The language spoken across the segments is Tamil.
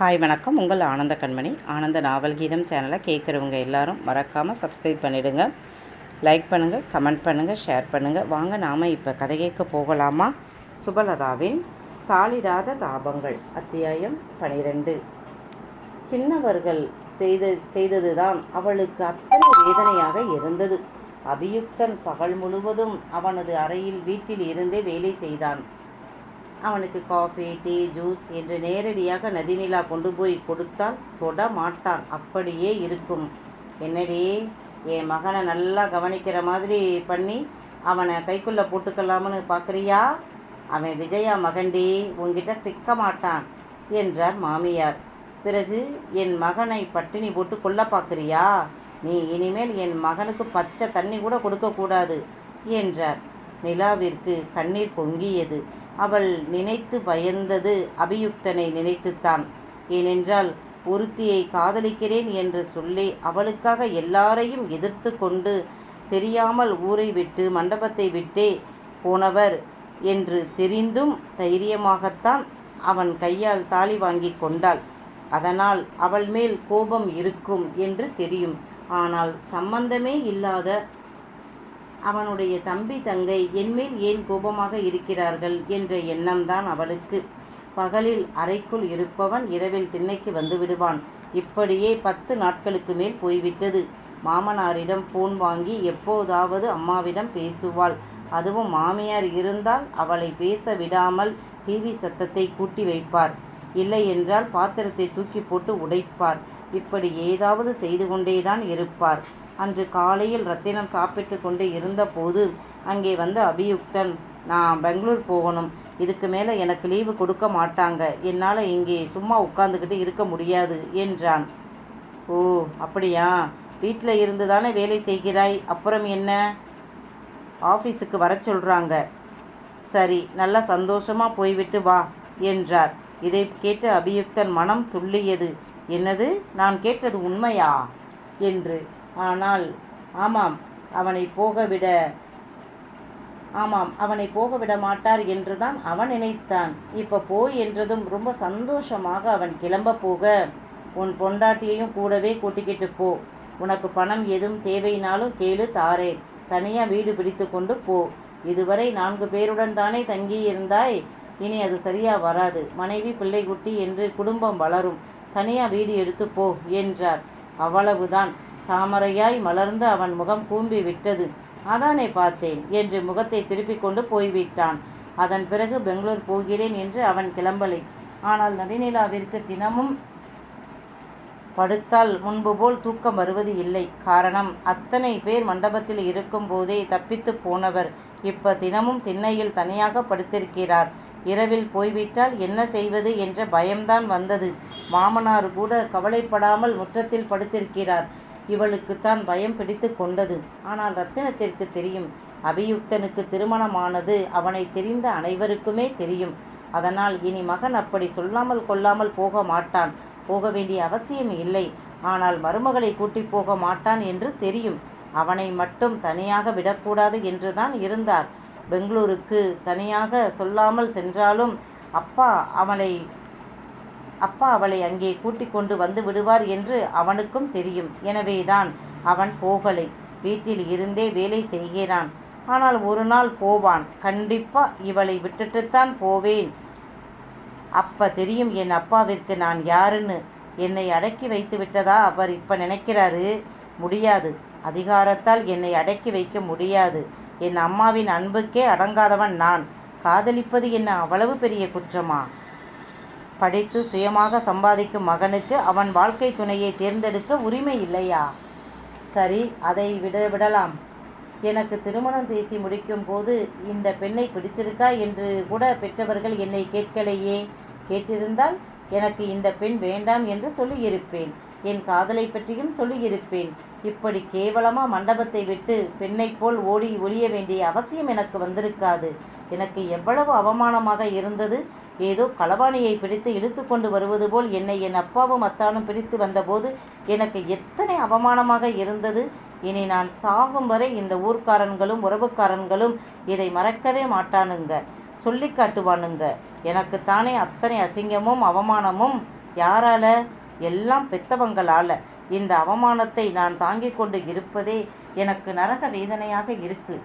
ஹாய் வணக்கம். உங்கள் ஆனந்த கண்மணி. ஆனந்த நாவல் கீதம் சேனலை கேட்குறவங்க எல்லாரும் மறக்காமல் சப்ஸ்கிரைப் பண்ணிவிடுங்க லைக் பண்ணுங்கள் கமெண்ட் பண்ணுங்கள் ஷேர் பண்ணுங்கள் வாங்க நாம் இப்போ கதை கேட்க போகலாமா? சுபலதாவின் தாளிடாத தாபங்கள் அத்தியாயம் பனிரெண்டு. சின்னவர்கள் செய்த செய்ததுதான் அவளுக்கு அத்தனை வேதனையாக இருந்தது. அபியுக்தன் பகல் முழுவதும் அவனது அறையில் வீட்டில் இருந்தே வேலை செய்தான். அவனுக்கு காஃபி டீ ஜூஸ் என்று நேரடியாக நதிநிலா கொண்டு போய் கொடுத்தால் தொட மாட்டான். அப்படியே இருக்கும். என்னடி? என் மகனை நல்லா கவனிக்கிற மாதிரி பண்ணி அவனை கைக்குள்ளே போட்டுக்கலாம்னு பார்க்குறியா அவன் விஜயா மகண்டி உன்கிட்ட சிக்க மாட்டான் என்றார் மாமியார். பிறகு என் மகனை பட்டினி போட்டு கொல்ல பார்க்குறியா நீ இனிமேல் என் மகனுக்கு பச்சை தண்ணி கூட கொடுக்கக்கூடாது என்றார். நிலாவிற்கு கண்ணீர் பொங்கியது. அவள் நினைத்து பயந்தது அபியுக்தனை நினைத்துத்தான். ஏனென்றால் ஒருத்தியை காதலிக்கிறேன் என்று சொல்லி அவளுக்காக எல்லாரையும் எதிர்த்து கொண்டு தெரியாமல் ஊரை விட்டு மண்டபத்தை விட்டே போனவர் என்று தெரிந்தும் தைரியமாகத்தான் அவன் கையால் தாலி வாங்கி கொண்டாள். அதனால் அவள் மேல் கோபம் இருக்கும் என்று தெரியும். ஆனால் சம்பந்தமே இல்லாத அவனுடைய தம்பி தங்கை என்மேல் ஏன் கோபமாக இருக்கிறார்கள்? என்ற எண்ணம்தான் அவளுக்கு. பகலில் அறைக்குள் இருப்பவன் இரவில் திண்ணைக்கு வந்து விடுவான். இப்படியே பத்து நாட்களுக்கு மேல் போய்விட்டது. மாமனாரிடம் போன் வாங்கி எப்போதாவது அம்மாவிடம் பேசுவாள். அதுவும் மாமியார் இருந்தால் அவளை பேச விடாமல் டிவி சத்தத்தை கூட்டி வைப்பார். இல்லை என்றால் பாத்திரத்தை தூக்கி போட்டு உடைப்பார். இப்படி ஏதாவது செய்து கொண்டேதான் இருப்பார். அன்று காலையில் ரத்தினம் சாப்பிட்டு கொண்டு இருந்தபோது அங்கே வந்த அபியுக்தன் நான் பெங்களூர் போகணும். இதுக்கு மேலே எனக்கு லீவு கொடுக்க மாட்டாங்க. என்னால் இங்கே சும்மா உட்காந்துக்கிட்டு இருக்க முடியாது என்றான். ஓ அப்படியா? வீட்டில் இருந்து தானே வேலை செய்கிறாய்? அப்புறம் என்ன? ஆஃபீஸுக்கு வர சொல்கிறாங்க சரி நல்லா சந்தோஷமாக போய்விட்டு வா என்றார். இதை கேட்டு அபியுக்தன் மனம் துள்ளியது. என்னது? நான் கேட்டது உண்மையா? என்று. ஆனால் ஆமாம் அவனை போகவிட ஆமாம் அவனை போக விட மாட்டார் என்றுதான் அவன் நினைத்தான். இப்போ போய் என்றதும் ரொம்ப சந்தோஷமாக அவன் கிளம்ப போக. உன் பொண்டாட்டியையும் கூடவே கூட்டிக்கிட்டு போ. உனக்கு பணம் எதுவும் தேவைனாலும் கேளு தாரேன் தனியாக வீடு பிடித்து கொண்டு போ. இதுவரை நான்கு பேருடன் தானே தங்கியிருந்தாய்? இனி அது சரியா வராது. மனைவி பிள்ளை குட்டி என்று குடும்பம் வளரும். தனியா வீடு எடுத்து போ என்றார். அவ்வளவுதான். தாமரையாய் மலர்ந்து அவன் முகம் கூம்பி விட்டது. அதானே பார்த்தேன் என்று முகத்தை திருப்பிக் கொண்டு போய்விட்டான். அதன் பிறகு பெங்களூர் போகிறேன் என்று அவன் கிளம்பலை. ஆனால் நதிநிலாவிற்கு தினமும் படுத்தால் முன்பு போல் தூக்கம் வருவது இல்லை. காரணம் அத்தனை பேர் மண்டபத்தில் இருக்கும் போதே தப்பித்து போனவர். இப்ப தினமும் திண்ணையில் தனியாக படுத்திருக்கிறார். இரவில் போய்விட்டால் என்ன செய்வது என்ற பயம்தான் வந்தது. மாமனார் கூட கவலைப்படாமல் முற்றத்தில் படுத்திருக்கிறார். இவளுக்குத்தான் பயம் பிடித்து கொண்டது. ஆனால் ரத்தினத்திற்கு தெரியும். அபியுக்தனுக்கு திருமணமானது அவனை தெரிந்த அனைவருக்குமே தெரியும். அதனால் இனி மகன் அப்படி சொல்லாமல் கொள்ளாமல் போக மாட்டான். போக வேண்டிய அவசியம் இல்லை. ஆனால் மருமகளை கூட்டி போக மாட்டான் என்று தெரியும். அவனை மட்டும் தனியாக விடக்கூடாது என்றுதான் இருந்தார். பெங்களூருக்கு தனியாக சொல்லாமல் சென்றாலும் அப்பா அவளை அப்பா அவளை அங்கே கூட்டிக் கொண்டு வந்து விடுவார் என்று அவனுக்கும் தெரியும். எனவேதான் அவன் போகலை. வீட்டில் இருந்தே வேலை செய்கிறான். ஆனால் ஒரு நாள் போவான். கண்டிப்பா இவளை விட்டுட்டுத்தான் போவேன். அப்ப தெரியும் என் அப்பாவிற்கு நான் யாருன்னு. என்னை அடக்கி வைத்து விட்டதா அவர் இப்ப நினைக்கிறாரு? முடியாது. அதிகாரத்தால் என்னை அடக்கி வைக்க முடியாது. என் அம்மாவின் அன்புக்கே அடங்காதவன் நான். காதலிப்பது என்ன அவ்வளவு பெரிய குற்றமா? படித்து சுயமாக சம்பாதிக்கும் மகனுக்கு அவன் வாழ்க்கை துணையை தேர்ந்தெடுக்க உரிமை இல்லையா? சரி அதை விட விடலாம். எனக்கு திருமணம் பேசி முடிக்கும் போது இந்த பெண்ணை பிடிச்சிருக்கா என்று கூட பெற்றவர்கள் என்னை கேட்கலையே. கேட்டிருந்தால் எனக்கு இந்த பெண் வேண்டாம் என்று சொல்லியிருப்பேன். என் காதலை பற்றியும் சொல்லியிருப்பேன். இப்படி கேவலமா மண்டபத்தை விட்டு பெண்ணைப் போல் ஓடி ஒழிய வேண்டிய அவசியம் எனக்கு வந்திருக்காது. எனக்கு எவ்வளவு அவமானமாக இருந்தது. ஏதோ களவாணியை பிடித்து இழுத்து கொண்டு வருவது போல் என்னை என் அப்பாவும் அத்தானும் பிடித்து வந்தபோது எனக்கு எத்தனை அவமானமாக இருந்தது. இனி நான் சாகும் வரை இந்த ஊர்க்காரன்களும் உறவுக்காரன்களும் இதை மறக்கவே மாட்டானுங்க. சொல்லி காட்டுவானுங்க. எனக்கு தானே அத்தனை அசிங்கமும் அவமானமும்? யாரால? எல்லாம் பெத்தவங்களால இந்த அவமானத்தை நான் தாங்கிக் கொண்டு இருப்பதே எனக்கு நரக வேதனையாக இருக்கு.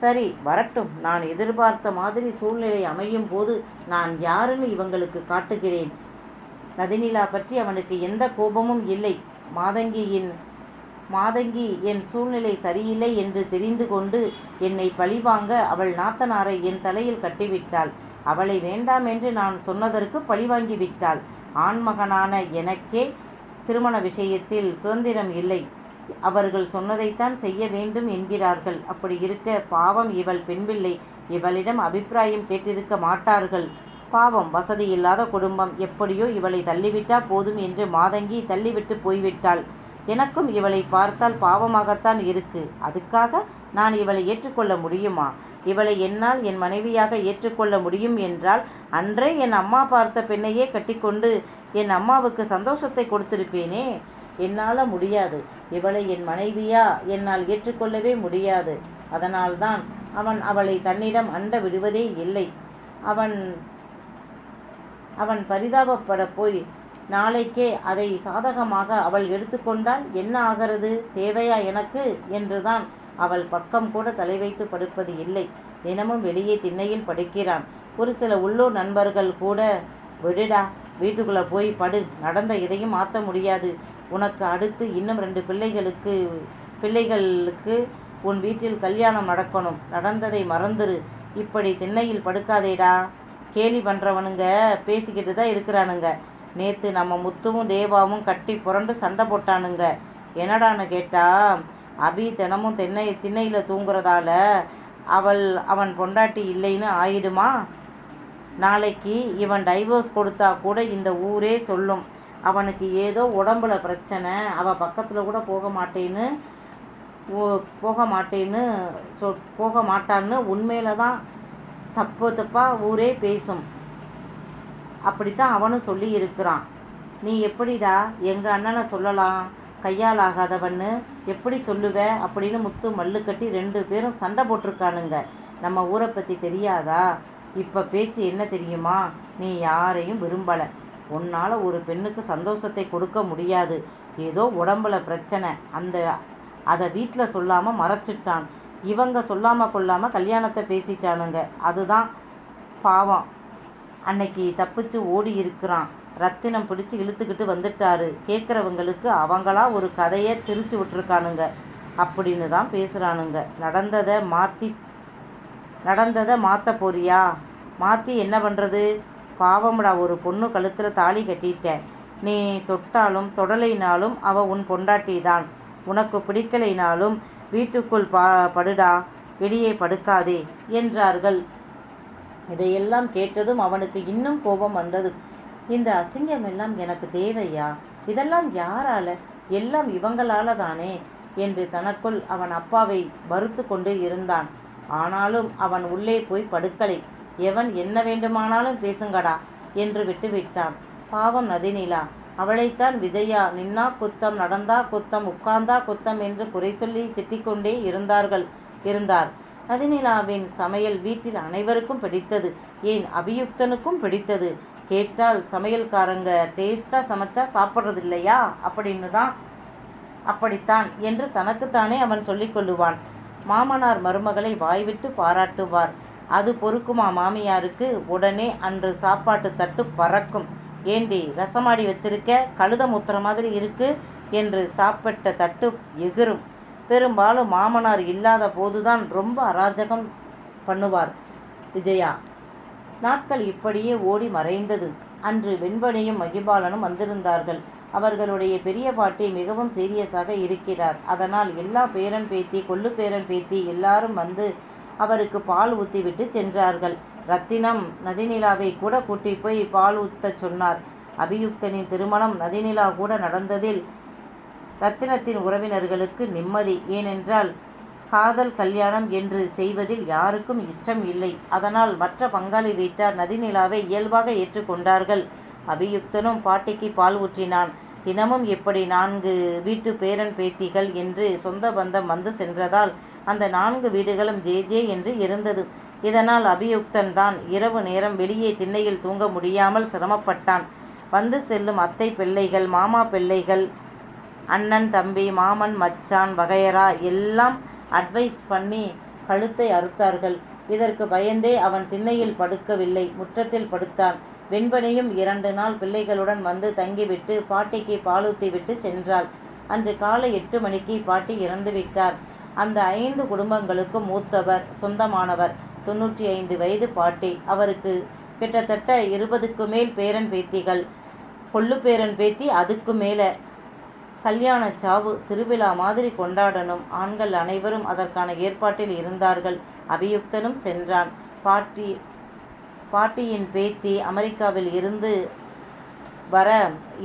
சரி வரட்டும். நான் எதிர்பார்த்த மாதிரி சூழ்நிலை அமையும் போது நான் யாருன்னு இவங்களுக்கு காட்டுகிறேன். நதினிலா பற்றி அவனுக்கு எந்த கோபமும் இல்லை. மாதங்கியின் மாதங்கி என் சூழ்நிலை சரியில்லை என்று தெரிந்து கொண்டு என்னை பழிவாங்க அவள் நாத்தனாரை என் தலையில் கட்டிவிட்டாள். அவளை வேண்டாம் என்று நான் சொன்னதற்கு பழிவாங்கி விட்டாள். ஆண்மகனான எனக்கே திருமண விஷயத்தில் சுதந்திரம் இல்லை. அவர்கள் சொன்னதைத்தான் செய்ய வேண்டும் என்கிறார்கள். அப்படி இருக்க பாவம் இவள் பெண்பிள்ளை இவளிடம் அபிப்பிராயம் கேட்டிருக்க மாட்டார்கள். பாவம் வசதி இல்லாத குடும்பம். எப்படியோ இவளை தள்ளிவிட்டா போதும் என்று மாதங்கி தள்ளிவிட்டு போய்விட்டாள். எனக்கும் இவளை பார்த்தால் பாவமாகத்தான் இருக்கு. அதுக்காக நான் இவளை ஏற்றுக்கொள்ள முடியுமா? இவளை என்னால் என் மனைவியாக ஏற்றுக்கொள்ள முடியும் என்றால் அன்றே என் அம்மா பார்த்த பெண்ணையே கட்டிக்கொண்டு என் அம்மாவுக்கு சந்தோஷத்தை கொடுத்திருப்பேனே? என்னால் முடியாது. இவளை என் மனைவியா என்னால் ஏற்றுக்கொள்ளவே முடியாது. அதனால்தான் அவன் அவளை தன்னிடம் அண்ட விடுவதே இல்லை. அவன் அவன் பரிதாபப்பட போய் நாளைக்கே அதை சாதகமாக அவள் எடுத்துக்கொண்டால் என்ன ஆகிறது? தேவையா எனக்கு? என்றுதான் அவள் பக்கம் கூட தலை வைத்து படுப்பது இல்லை. தினமும் வெளியே திண்ணையில் படுக்கிறான். ஒரு சில உள்ளூர் நண்பர்கள் கூட விடுடா வீட்டுக்குள்ளே போய் படு. நடந்த எதையும் மாற்ற முடியாது. உனக்கு அடுத்து இன்னும் ரெண்டு பிள்ளைகளுக்கு பிள்ளைகளுக்கு உன் வீட்டில் கல்யாணம் நடக்கணும். நடந்ததை மறந்துரு. இப்படி திண்ணையில் படுக்காதேடா. கேலி பண்ணுறவனுங்க பேசிக்கிட்டு தான் இருக்கிறானுங்க. நேற்று நம்ம முத்துவும் தேவாவும் கட்டி புரண்டு சண்டை போட்டானுங்க. என்னடான்னு கேட்டால் அபி தினமும் தென்னை திண்ணையில் தூங்குறதால அவள் அவன் பொண்டாட்டி இல்லைன்னு ஆயிடுமா? நாளைக்கு இவன் டைவோர்ஸ் கொடுத்தா கூட இந்த ஊரே சொல்லும். அவனுக்கு ஏதோ உடம்புல பிரச்சனை அவள் பக்கத்தில் கூட போக மாட்டேன்னு ஓ- போக மாட்டேன்னு சொ போக மாட்டான்னு உண்மையில தான் தப்பு தப்பாக ஊரே பேசும். அப்படித்தான் அவனும் சொல்லி இருக்கிறான் நீ எப்படிடா? எங்கள் அண்ணனை சொல்லலாம். கையால் ஆகாதவன்னு எப்படி சொல்லுவ அப்படின்னு முத்து மல்லு கட்டி ரெண்டு பேரும் சண்டை போட்டிருக்கானுங்க. நம்ம ஊரை பற்றி தெரியாதா? இப்போ பேச்சு என்ன தெரியுமா? நீ யாரையும் விரும்பலை. உன்னால் ஒரு பெண்ணுக்கு சந்தோஷத்தை கொடுக்க முடியாது. ஏதோ உடம்புல பிரச்சனை. அந்த அதை வீட்டில் சொல்லாமல் மறைச்சிட்டான். இவங்க சொல்லாமல் கொள்ளாமல் கல்யாணத்தை பேசிட்டானுங்க. அதுதான் பாவம். அன்னைக்கு தப்பிச்சு ஓடி இருக்கிறான். ரத்தினம் பிடிச்சி இழுத்துக்கிட்டு வந்துட்டாரு. கேட்குறவங்களுக்கு அவங்களா ஒரு கதையை திரிச்சு விட்டுருக்கானுங்க. அப்படின்னு தான் பேசுகிறானுங்க நடந்ததை மாற்றி நடந்ததை மாற்ற போறியா? மாற்றி என்ன பண்ணுறது பாவம்டா ஒரு பொண்ணு கழுத்தில் தாலி கட்டிட்டேன். நீ தொட்டாலும் தொடலைனாலும் அவ உன் பொண்டாட்டி தான். உனக்கு பிடிக்கலைனாலும் வீட்டுக்குள் பா படுடா. வெளியே படுக்காதே என்றார்கள். இதையெல்லாம் கேட்டதும் அவனுக்கு இன்னும் கோபம் வந்தது. இந்த அசிங்கம் எல்லாம் எனக்கு தேவையா? இதெல்லாம் யாரால? எல்லாம் இவங்களால தானே? என்று தனக்குள் அவன் அப்பாவை வறுத்து கொண்டு இருந்தான். ஆனாலும் அவன் உள்ளே போய் படுக்கலை. எவன் என்ன வேண்டுமானாலும் பேசுங்கடா என்று விட்டுவிட்டான். பாவம் நதிநிலா அவளைத்தான் விஜயா நின்னா குத்தம் நடந்தா குத்தம் உட்கார்ந்தா குத்தம் என்று குறை சொல்லி திட்டிக்கொண்டே இருந்தார்கள் இருந்தார். நதிநிலாவின் சமையல் வீட்டில் அனைவருக்கும் பிடித்தது. ஏன் அபியுக்தனுக்கும் பிடித்தது? கேட்டால் சமையல்காரங்க டேஸ்ட்டாக சமைச்சா சாப்பிட்றது இல்லையா அப்படின்னு தான் அப்படித்தான் என்று தனக்குத்தானே அவன் சொல்லிக் கொள்ளுவான். மாமனார் மருமகளை வாய்விட்டு பாராட்டுவார். அது பொறுக்குமா மாமியாருக்கு? உடனே அன்று சாப்பாட்டு தட்டு பறக்கும். ஏண்டி ரசமாடி வச்சிருக்க? கழுத முத்துற மாதிரி இருக்கு என்று சாப்பிட்ட தட்டு எகிரும். பெரும்பாலும் மாமனார் இல்லாத போதுதான் ரொம்ப அராஜகம் பண்ணுவார். விஜயா நாட்கள் இப்படியே ஓடி மறைந்தது. அன்று வெண்பனியும் மகிபாலனும் வந்திருந்தார்கள். அவர்களுடைய பெரிய பாட்டி மிகவும் சீரியஸாக இருக்கிறார். அதனால் எல்லா பேரன் பேத்தி கொள்ளு பேரன் பேத்தி எல்லாரும் வந்து அவருக்கு பால் ஊத்திவிட்டு சென்றார்கள். ரத்தினம் நதிநிலாவை கூட கூட்டி போய் பால் ஊத்தச் சொன்னார். அபியுக்தனின் திருமணம் நதிநிலா கூட நடந்ததில் ரத்தினத்தின் உறவினர்களுக்கு நிம்மதி. ஏனென்றால் காதல் கல்யாணம் என்று செய்வதில் யாருக்கும் இஷ்டம் இல்லை. அதனால் மற்ற பங்காளி வீட்டார் நதிநிலாவை இயல்பாக ஏற்றுக்கொண்டார்கள். அபியுக்தனும் பாட்டிக்கு பால் ஊற்றினான். தினமும் எப்படி நான்கு வீட்டு பேரன் பேத்திகள்? என்று சொந்த பந்தம் வந்து சென்றதால் அந்த நான்கு வீடுகளும் ஜே ஜே என்று இருந்தது. இதனால் அபியுக்தன் தான் இரவு நேரம் வெளியே திண்ணையில் தூங்க முடியாமல் சிரமப்பட்டான். வந்து செல்லும் அத்தை பிள்ளைகள் மாமா பிள்ளைகள் அண்ணன் தம்பி மாமன் மச்சான் வகையரா எல்லாம் அட்வைஸ் பண்ணி கழுத்தை அறுத்தார்கள். இதற்கு பயந்தே அவன் திண்ணையில் படுக்கவில்லை. முற்றத்தில் படுத்தான். வெண்பனியும் இரண்டு நாள் பிள்ளைகளுடன் வந்து தங்கிவிட்டு பாட்டிக்கு பாலூத்தி விட்டு சென்றாள். அன்று காலை எட்டு மணிக்கு பாட்டி இறந்து விட்டார். அந்த ஐந்து குடும்பங்களுக்கும் மூத்தவர் சொந்தமானவர் தொண்ணூற்றி ஐந்து வயது பாட்டி. அவருக்கு கிட்டத்தட்ட இருபதுக்கு மேல் பேரன் பேத்திகள். கொள்ளு பேரன் பேத்தி அதுக்கு மேலே. கல்யாண சாவு திருவிழா மாதிரி கொண்டாடணும். ஆண்கள் அனைவரும் அதற்கான ஏற்பாட்டில் இருந்தார்கள். அபியுக்தனும் சென்றான். பாட்டி பாட்டியின் பேத்தி அமெரிக்காவில் இருந்து வர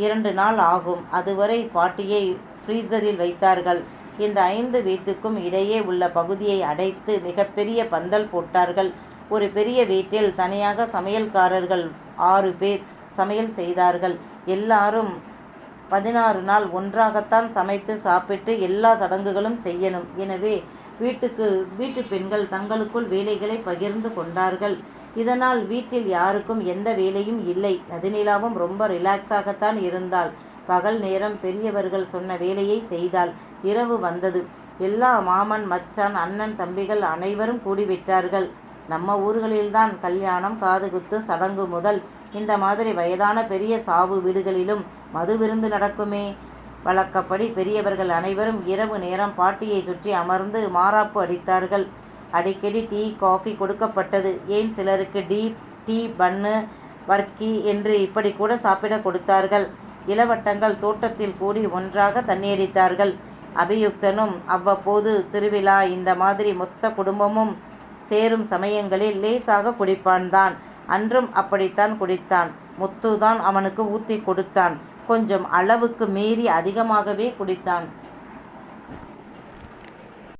இரண்டு நாள் ஆகும். அதுவரை பாட்டியை ஃப்ரீசரில் வைத்தார்கள். இந்த ஐந்து வீட்டுக்கும் இடையே உள்ள பகுதியை அடைத்து மிகப்பெரிய பந்தல் போட்டார்கள். ஒரு பெரிய வீட்டில் தனியாக சமையல்காரர்கள் ஆறு பேர் சமையல் செய்தார்கள். எல்லாரும் பதினாறு நாள் ஒன்றாகத்தான் சமைத்து சாப்பிட்டு எல்லா சடங்குகளும் செய்யணும். எனவே வீட்டுக்கு வீட்டு பெண்கள் தங்களுக்குள் வேலைகளை பகிர்ந்து கொண்டார்கள். இதனால் வீட்டில் யாருக்கும் எந்த வேலையும் இல்லை. நதிநிலாவும் ரொம்ப ரிலாக்ஸாகத்தான் இருந்தாள். பகல் நேரம் பெரியவர்கள் சொன்ன வேலையை செய்தாள். இரவு வந்தது. எல்லா மாமன் மச்சான் அண்ணன் தம்பிகள் அனைவரும் கூடிவிட்டார்கள். நம்ம ஊர்களில்தான் கல்யாணம் காதுகுத்து சடங்கு முதல். இந்த மாதிரி வயதான பெரிய சாவு வீடுகளிலும் மது விருந்து நடக்குமே. வழக்கப்படி பெரியவர்கள் அனைவரும் இரவு நேரம் பாட்டியை சுற்றி அமர்ந்து மாறாப்பு அடித்தார்கள். அடிக்கடி டீ காஃபி கொடுக்கப்பட்டது. ஏன் சிலருக்கு டீ டீ பன்னு வர்க்கி என்று இப்படி கூட சாப்பிட கொடுத்தார்கள். இளவட்டங்கள் தோட்டத்தில் கூடி ஒன்றாக தண்ணியடித்தார்கள். அபியுக்தனும் அவ்வப்போது திருவிழா இந்த மாதிரி மொத்த குடும்பமும் சேரும் சமயங்களில் லேசாக குடிப்பான் தான் அன்றும் அப்படித்தான் குடித்தான். முத்துதான் அவனுக்கு ஊத்தி கொடுத்தான். கொஞ்சம் அளவுக்கு மீறி அதிகமாகவே குடித்தான்.